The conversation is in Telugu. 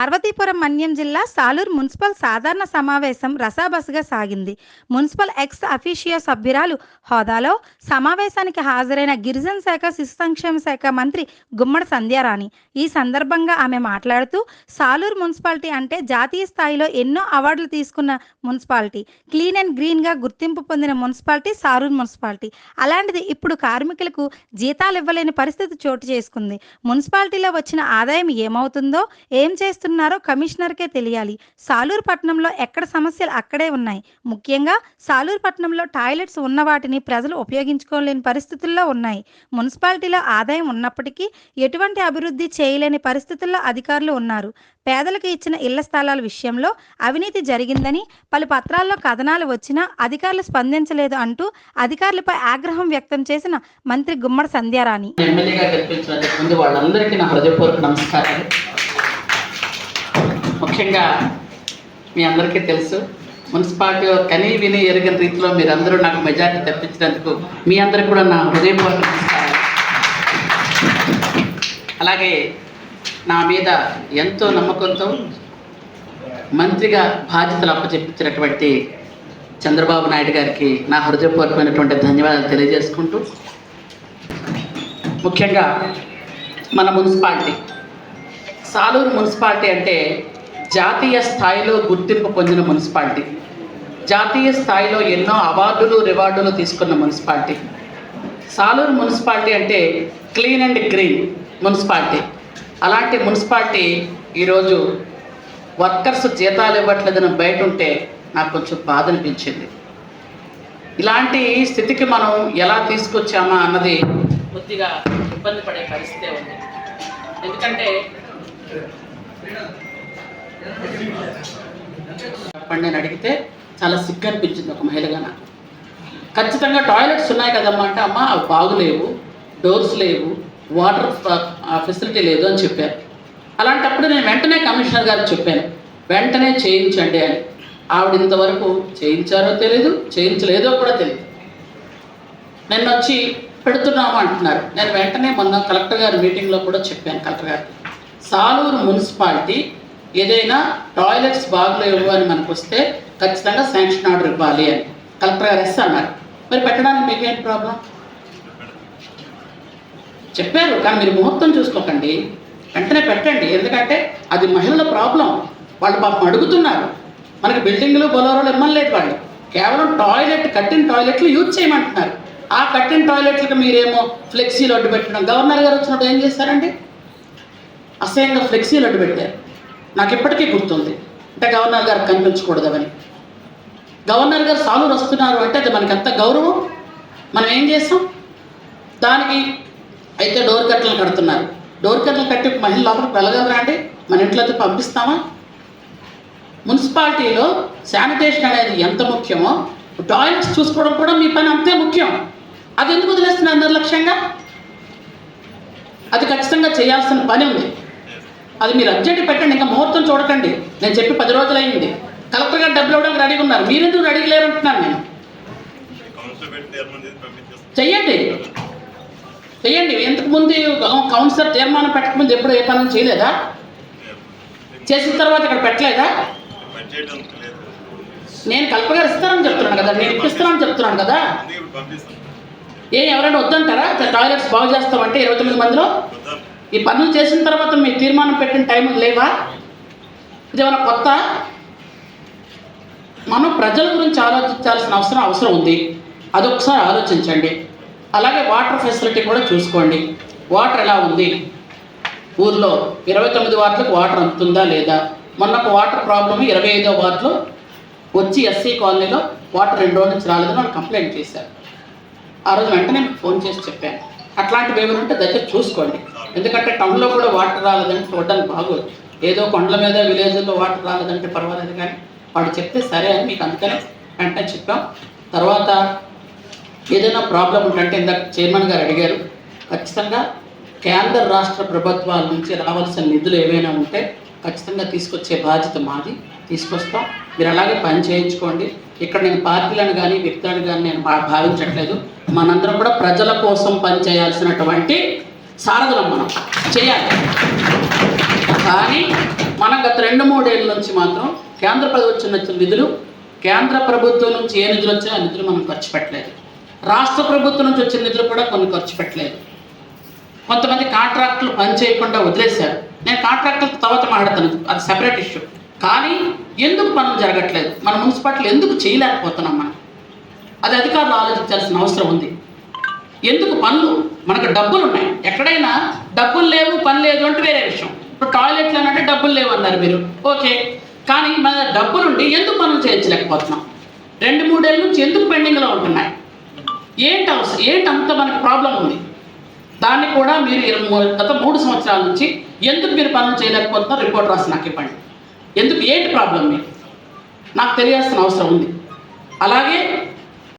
పార్వతీపురం మన్యం జిల్లా సాలూరు మున్సిపల్ సాధారణ సమావేశం రసాబస్గా సాగింది. మున్సిపల్ ఎక్స్ అఫీషియో సభ్యురాలు హోదాలో సమావేశానికి హాజరైన గిరిజన శాఖ శిశు సంక్షేమ శాఖ మంత్రి గుమ్మడి సంధ్యారాణి. ఈ సందర్భంగా ఆమె మాట్లాడుతూ సాలూరు మున్సిపాలిటీ అంటే జాతీయ స్థాయిలో ఎన్నో అవార్డులు తీసుకున్న మున్సిపాలిటీ. క్లీన్ అండ్ గ్రీన్గా గుర్తింపు పొందిన మున్సిపాలిటీ సాలూరు మున్సిపాలిటీ. అలాంటిది ఇప్పుడు కార్మికులకు జీతాలు ఇవ్వలేని పరిస్థితి చోటు చేసుకుంది. మున్సిపాలిటీలో వచ్చిన ఆదాయం ఏమవుతుందో ఏం చేస్తున్నారో కమిషనర్కే తెలియాలి. సాలూరు పట్టణంలో ఎక్కడ సమస్యలు అక్కడే ఉన్నాయి. ముఖ్యంగా సాలూరు పట్టణంలో టాయిలెట్స్ ఉన్న వాటిని ప్రజలు ఉపయోగించుకోలేని పరిస్థితుల్లో ఉన్నాయి. మున్సిపాలిటీలో ఆదాయం ఉన్నప్పటికీ ఎటువంటి అభివృద్ధి చేయలేని పరిస్థితుల్లో అధికారులు ఉన్నారు. పేదలకు ఇచ్చిన ఇళ్ళ స్థలాల విషయంలో అవినీతి జరిగిందని పలు పత్రాల్లో కథనాలు వచ్చినా అధికారులు స్పందించలేదు అంటూ అధికారులపై ఆగ్రహం వ్యక్తం చేసిన మంత్రి గుమ్మడి సంధ్యారాణి. ఎమ్మెల్యేగా ముందు వాళ్ళందరికీ నా హృదయపూర్వక నమస్కారాలు. ముఖ్యంగా మీ అందరికీ తెలుసు మున్సిపాలిటీ కనీ విని ఎరగని రీతిలో మీరందరూ నాకు మెజార్టీ తెప్పించినందుకు మీ అందరికి కూడా నా హృదయపూర్వక అలాగే నా మీద ఎంతో నమ్మకంతో మంత్రిగా బాధ్యతలు అప్పచెప్పించినటువంటి చంద్రబాబు నాయుడు గారికి నా హృదయపూర్వకమైనటువంటి ధన్యవాదాలు తెలియజేసుకుంటూ ముఖ్యంగా మన మున్సిపాలిటీ. సాలూరు మున్సిపాలిటీ అంటే జాతీయ స్థాయిలో గుర్తింపు పొందిన మున్సిపాలిటీ. జాతీయ స్థాయిలో ఎన్నో అవార్డులు రివార్డులు తీసుకున్న మున్సిపాలిటీ. సాలూరు మున్సిపాలిటీ అంటే క్లీన్ అండ్ గ్రీన్ మున్సిపాలిటీ. అలాంటి మున్సిపాలిటీ ఈరోజు వర్కర్స్ జీతాలు ఇవ్వట్లేదని బయట ఉంటే నాకు కొంచెం బాధ అనిపించింది ఇలాంటి స్థితికి మనం ఎలా తీసుకొచ్చామా అన్నది కొద్దిగా ఇబ్బంది పడే పరిస్థితే ఉంది. ఎందుకంటే చెప్పండి అని అడిగితే చాలా సిగ్గు అనిపించింది ఒక మహిళగా నాకు. ఖచ్చితంగా టాయిలెట్స్ ఉన్నాయి కదమ్మా అంటే అమ్మ అవి బాగులేవు డోర్స్ లేవు వాటర్ ఫెసిలిటీ లేదు అని చెప్పారు. అలాంటప్పుడు నేను వెంటనే కమిషనర్ గారికి చెప్పాను వెంటనే చేయించండి అని. ఆవిడ ఇంతవరకు చేయించారో తెలియదు చేయించలేదో కూడా తెలియదు నిన్న వచ్చి పెడుతున్నాము అంటున్నారు. నేను వెంటనే మొన్న కలెక్టర్ గారి మీటింగ్లో కూడా చెప్పాను కలెక్టర్ గారికి. సాలూరు మున్సిపాలిటీ ఏదైనా టాయిలెట్స్ బాగలేవు అని మనకు వస్తే ఖచ్చితంగా శాంక్షన్ ఆర్డర్ ఇవ్వాలి అని. కలెక్టర్ గారు ఎస్ అన్నారు. మరి పెట్టడానికి మీకేం ప్రాబ్లం? చెప్పారు కానీ మీరు ముహూర్తం చూసుకోకండి. వెంటనే పెట్టండి. ఎందుకంటే అది మహిళల ప్రాబ్లం. వాళ్ళు పాపం అడుగుతున్నారు. మనకి బిల్డింగ్లు బొలవరాలు ఇమ్మలేదు వాళ్ళు. కేవలం టాయిలెట్ కట్టిన టాయిలెట్లు యూజ్ చేయమంటున్నారు. ఆ కట్టిన టాయిలెట్లకు మీరేమో ఫ్లెక్సీలు అడ్డు పెట్టడం గవర్నర్ గారు వచ్చినప్పుడు ఏం చేస్తారండి అసహ్యంగా ఫ్లెక్సీలు అడ్డు పెట్టారు నాకు ఇప్పటికీ గుర్తుంది. అంటే గవర్నర్ గారు కనిపించకూడదని. గవర్నర్ గారు సాలు వస్తున్నారు అంటే అది మనకి ఎంత గౌరవం? మనం ఏం చేస్తాం? దానికి అయితే డోర్ కట్టలు కడుతున్నారు. డోర్ కట్టలు కట్టి మహిళ లోపలికి వెళ్ళగలరా అండి మన ఇంట్లో పంపిస్తామా? మున్సిపాలిటీలో శానిటేషన్ అనేది ఎంత ముఖ్యమో టాయిలెట్స్ చూసుకోవడం కూడా మీ పని అంతే ముఖ్యం. అది ఎందుకు వదిలేస్తున్నారు నిర్లక్ష్యంగా? అది ఖచ్చితంగా చేయాల్సిన పని ఉంది. అది మీరు అర్జెంట్ పెట్టండి ఇంకా ముహూర్తం చూడకండి. నేను చెప్పి పది రోజులు అయింది కలెక్టర్ గారు డబ్బులు ఇవ్వడానికి రెడీగా ఉన్నారు. మీరెందుకు రెడీ లేరు అంటున్నాను నేను? చెయ్యండి. చెయ్యండి. ఇంతకు ముందు కౌన్సిలర్ తీర్మానం పెట్టకముందు ఎప్పుడు ఏ పనులు చేయలేదా? చేసిన తర్వాత ఇక్కడ పెట్టలేదా? నేను కలెక్టర్ గారు ఇస్తానని చెప్తున్నాను కదా. నేను ఇప్పిస్తానని చెప్తున్నాను కదా. ఏ ఎవరైనా వద్దంటారా? టాయిలెట్స్ బాగు చేస్తామంటే ఇరవై తొమ్మిది మందిలో? ఈ పనులు చేసిన తర్వాత మీ తీర్మానం పెట్టిన టైం లేవా? ఇదేమైనా కొత్త? మనం ప్రజల గురించి ఆలోచించాల్సిన అవసరం అవసరం ఉంది. అదొకసారి ఆలోచించండి. అలాగే వాటర్ ఫెసిలిటీ కూడా చూసుకోండి. వాటర్ ఎలా ఉంది? ఊర్లో ఇరవై తొమ్మిది వార్డులకు వాటర్ అందుతుందా లేదా? మొన్న ఒక వాటర్ ప్రాబ్లమ్ ఇరవై ఐదో వార్డులో వచ్చి ఎస్సీ కాలనీలో వాటర్ రెండు రోజుల నుంచి రాలేదని వాళ్ళు కంప్లైంట్ చేశారు. ఆ రోజు వెంటనే ఫోన్ చేసి చెప్పాను. అట్లాంటివి ఏమైనా ఉంటే దగ్గర చూసుకోండి. ఎందుకంటే టౌన్లో కూడా వాటర్ రాలేదంటే చూడడానికి బాగోదు. ఏదో కొండల మీద విలేజ్లో వాటర్ రాలేదంటే పర్వాలేదు కానీ వాడు చెప్తే సరే అని మీకు అందుకనే వెంటనే చెప్పాం. తర్వాత ఏదైనా ప్రాబ్లం ఉంటే ఇందాక చైర్మన్ గారు అడిగారు. ఖచ్చితంగా కేంద్ర రాష్ట్ర ప్రభుత్వాల నుంచి రావాల్సిన నిధులు ఏవైనా ఉంటే ఖచ్చితంగా తీసుకొచ్చే బాధ్యత మాది. తీసుకొస్తాం. మీరు అలాగే పని చేయించుకోండి. ఇక్కడ నేను పార్టీలను కానీ వ్యక్తులను కానీ నేను భావించట్లేదు. మనందరం కూడా ప్రజల కోసం పని చేయాల్సినటువంటి సారథులం మనం. చేయాలి. కానీ మన గత రెండు మూడేళ్ళ నుంచి మాత్రం కేంద్ర ప్రభుత్వం వచ్చిన నిధులు కేంద్ర ప్రభుత్వం నుంచి ఏ నిధులు వచ్చినా ఆ నిధులు మనం ఖర్చు పెట్టలేదు. రాష్ట్ర ప్రభుత్వం నుంచి వచ్చిన నిధులు కూడా కొన్ని ఖర్చు పెట్టలేదు. కొంతమంది కాంట్రాక్టులు పని చేయకుండా వదిలేశారు. నేను కాంట్రాక్టులతో తర్వాత మాట్లాడతాను. అది సెపరేట్ ఇష్యూ కానీ ఎందుకు పనులు జరగట్లేదు? మన మున్సిపాలిటీలు ఎందుకు చేయలేకపోతున్నాం మనం? అది అధికారులు ఆలోచించాల్సిన అవసరం ఉంది. ఎందుకు పనులు మనకు డబ్బులు ఉన్నాయి ఎక్కడైనా డబ్బులు లేవు పని లేదు అంటే వేరే విషయం. ఇప్పుడు టాయిలెట్లు అంటే డబ్బులు లేవు అన్నారు మీరు. ఓకే. కానీ మన డబ్బులుండి ఎందుకు పనులు చేయించలేకపోతున్నాం రెండు మూడేళ్ళ నుంచి ఎందుకు పెండింగ్లో ఉంటున్నాయి? ఏంటి అవసరం ఏంటంత మనకు ప్రాబ్లం ఉంది? దాన్ని కూడా మీరు ఇరవై గత మూడు సంవత్సరాల నుంచి ఎందుకు మీరు పనులు చేయలేకపోతున్నారు రిపోర్ట్ రాసి నాకు ఇవ్వండి. ఎందుకు? ఏంటి ప్రాబ్లం మీరు నాకు తెలియాల్సిన అవసరం ఉంది. అలాగే